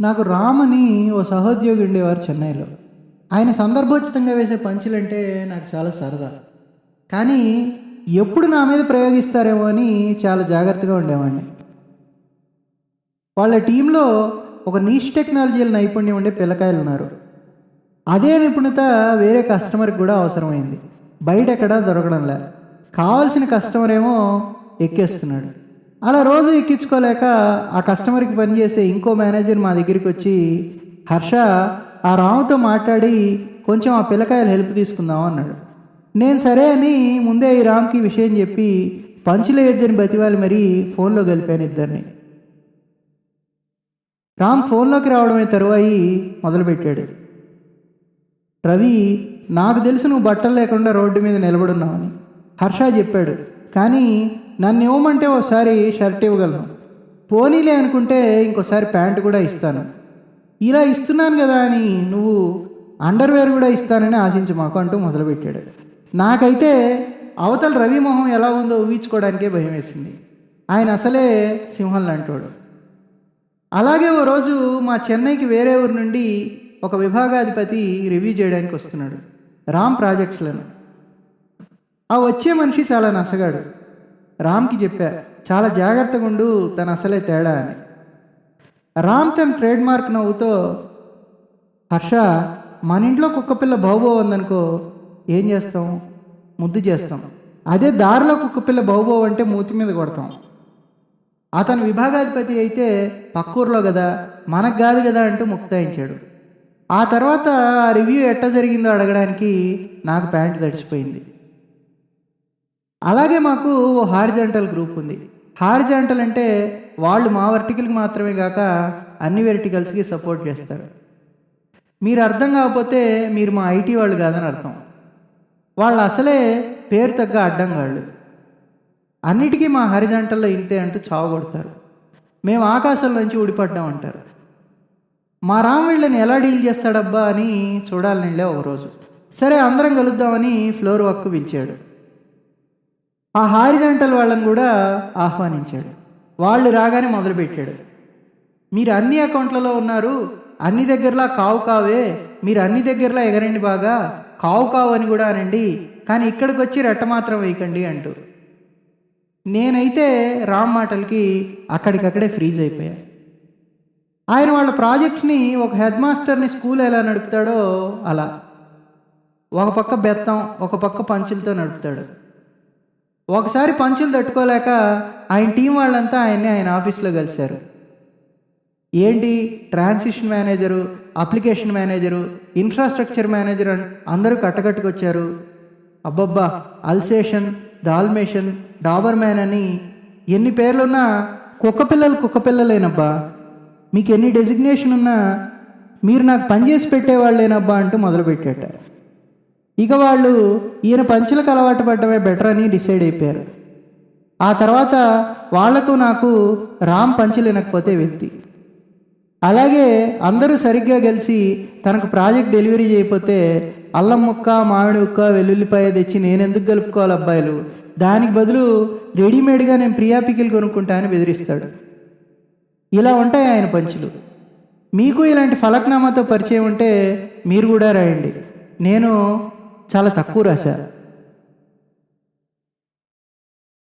నాకు రామ్ అని ఓ సహోద్యోగి ఉండేవారు చెన్నైలో. ఆయన సందర్భోచితంగా వేసే పంచులంటే నాకు చాలా సరదా. కానీ ఎప్పుడు నా మీద ప్రయోగిస్తారేమో అని చాలా జాగ్రత్తగా ఉండేవాడిని. వాళ్ళ టీంలో ఒక నీష్ టెక్నాలజీల నైపుణ్యం ఉండే పిల్లకాయలు ఉన్నారు. అదే నిపుణత వేరే కస్టమర్కి కూడా అవసరమైంది. బయట ఎక్కడా దొరకడంలే. కావాల్సిన కస్టమర్ ఏమో ఎక్కేస్తున్నాడు. అలా రోజు ఎక్కించుకోలేక ఆ కస్టమర్కి పనిచేసే ఇంకో మేనేజర్ మా దగ్గరికి వచ్చి హర్ష ఆ రాముతో మాట్లాడి కొంచెం ఆ పిల్లకాయలు హెల్ప్ తీసుకుందాం అన్నాడు. నేను సరే అని ముందే ఈ రామ్కి విషయం చెప్పి పంచుల ఇద్దరిని బతివాలి మరీ ఫోన్లో కలిపాను ఇద్దరిని. రామ్ ఫోన్లోకి రావడమే తరువాయి మొదలుపెట్టాడు. రవి నాకు తెలుసు నువ్వు బట్టలు లేకుండా రోడ్డు మీద నిలబడున్నావని. హర్ష చెప్పాడు. కానీ నన్ను ఇవ్వమంటే ఒకసారి షర్ట్ ఇవ్వగలను. పోనీలే అనుకుంటే ఇంకోసారి ప్యాంటు కూడా ఇస్తాను. ఇలా ఇస్తున్నాను కదా అని నువ్వు అండర్వేర్ కూడా ఇస్తానని ఆశించి మాకు అంటూ మొదలుపెట్టాడు. నాకైతే అవతల రవి మొహం ఎలా ఉందో ఊహించుకోవడానికే భయం వేసింది. ఆయన అసలే సింహం లాంటోడు అలాగే ఓ రోజు మా చెన్నైకి వేరే ఊరు నుండి ఒక విభాగాధిపతి రివ్యూ చేయడానికి వస్తున్నాడు. రామ్ ప్రాజెక్ట్స్లను. ఆ వచ్చే మనిషి చాలా నసగాడు. రామ్కి చెప్పా చాలా జాగ్రత్తగా ఉండు తన అసలే తేడా అని. రామ్ తన ట్రేడ్ మార్క్ నవ్వుతో హర్ష మన ఇంట్లో కుక్క పిల్ల బాబో ఉందనుకో ఏం చేస్తాం? ముద్దు చేస్తాం. అదే దారిలో కుక్క పిల్ల బాబో అంటే మూతి మీద కొడతాం. అతను విభాగాధిపతి అయితే పక్కూర్లో కదా మనకు కాదు కదా అంటూ ముక్తాయించాడు. ఆ తర్వాత ఆ రివ్యూ ఎట్ట జరిగిందో అడగడానికి నాకు ప్యాంటు తడిచిపోయింది. అలాగే మాకు ఓ హారిజాంటల్ గ్రూప్ ఉంది. హారిజాంటల్ అంటే వాళ్ళు మా వర్టికల్కి మాత్రమే కాక అన్ని వెర్టికల్స్కి సపోర్ట్ చేస్తారు. మీరు అర్థం కాకపోతే మీరు మా ఐటీ వాళ్ళు కాదని అర్థం. వాళ్ళు అసలే పేరు తగ్గ అడ్డంగాళ్ళు. అన్నిటికీ మా హరిజంటల్లో ఇంతే అంటూ చావగొడతారు మేము ఆకాశంలోంచి ఊడిపడ్డాం అంటారు. మా రామ్ వీళ్ళని ఎలా డీల్ చేస్తాడబ్బా అని చూడాలని వెళ్ళా ఒకరోజు సరే అందరం కలుద్దామని ఫ్లోర్ వక్కు పిలిచాడు. ఆ హారిజంటల్ వాళ్ళని కూడా ఆహ్వానించాడు. వాళ్ళు రాగానే మొదలుపెట్టాడు. మీరు అన్ని అకౌంట్లలో ఉన్నారు అన్ని దగ్గరలా కావు కావే మీరు అన్ని దగ్గరలా ఎగరండి బాగా కావు కావు అని కూడా అనండి కానీ ఇక్కడికి వచ్చి రెట్ట మాత్రం వేయకండి అంటూ. నేనైతే రామ్ మాటలకి అక్కడికక్కడే ఫ్రీజ్ అయిపోయా. ఆయన వాళ్ళ ప్రాజెక్ట్స్ని ఒక హెడ్ మాస్టర్ని స్కూల్ ఎలా నడుపుతాడో అలా. ఒక పక్క బెత్తం ఒక పక్క పంచులతో నడుపుతాడు. ఒకసారి పంచులు తట్టుకోలేక ఆయన టీం వాళ్ళంతా ఆయన్ని ఆయన ఆఫీస్లో కలిశారు. ఏంటి? Transition manager application manager infrastructure manager అని అందరూ కట్టకట్టుకొచ్చారు. అబ్బబ్బా! అల్సేషన్ దాల్మేషన్ డాబర్ మ్యాన్ అని ఎన్ని పేర్లున్నా కుక్క పిల్లలు కుక్క పిల్లలేనబ్బా. మీకు ఎన్ని డెసిగ్నేషన్ ఉన్నా మీరు నాకు పనిచేసి పెట్టేవాళ్ళేనబ్బా అంటూ మొదలుపెట్టాట. ఇక వాళ్ళు ఈయన పంచులకు అలవాటు పడ్డమే బెటర్ అని డిసైడ్ అయిపోయారు. ఆ తర్వాత వాళ్ళకు నాకు రామ్ పంచులు వినకపోతే వ్యక్తి అలాగే అందరూ సరిగ్గా కలిసి తనకు ప్రాజెక్ట్ డెలివరీ చేయకపోతే అల్లం ముక్క మామిడి ముక్క వెల్లుల్లిపాయ తెచ్చి నేను ఎందుకు కలుపుకోవాలి అబ్బాయిలు? దానికి బదులు రెడీమేడ్గా నేను ప్రియాపికిల్ కొనుక్కుంటా అని బెదిరిస్తాడు. ఇలా ఉంటాయి ఆయన పంచులు. మీకు ఇలాంటి ఫలక్నామాతో పరిచయం ఉంటే మీరు కూడా రాయండి. నేను చాలా తక్కువ రాశా.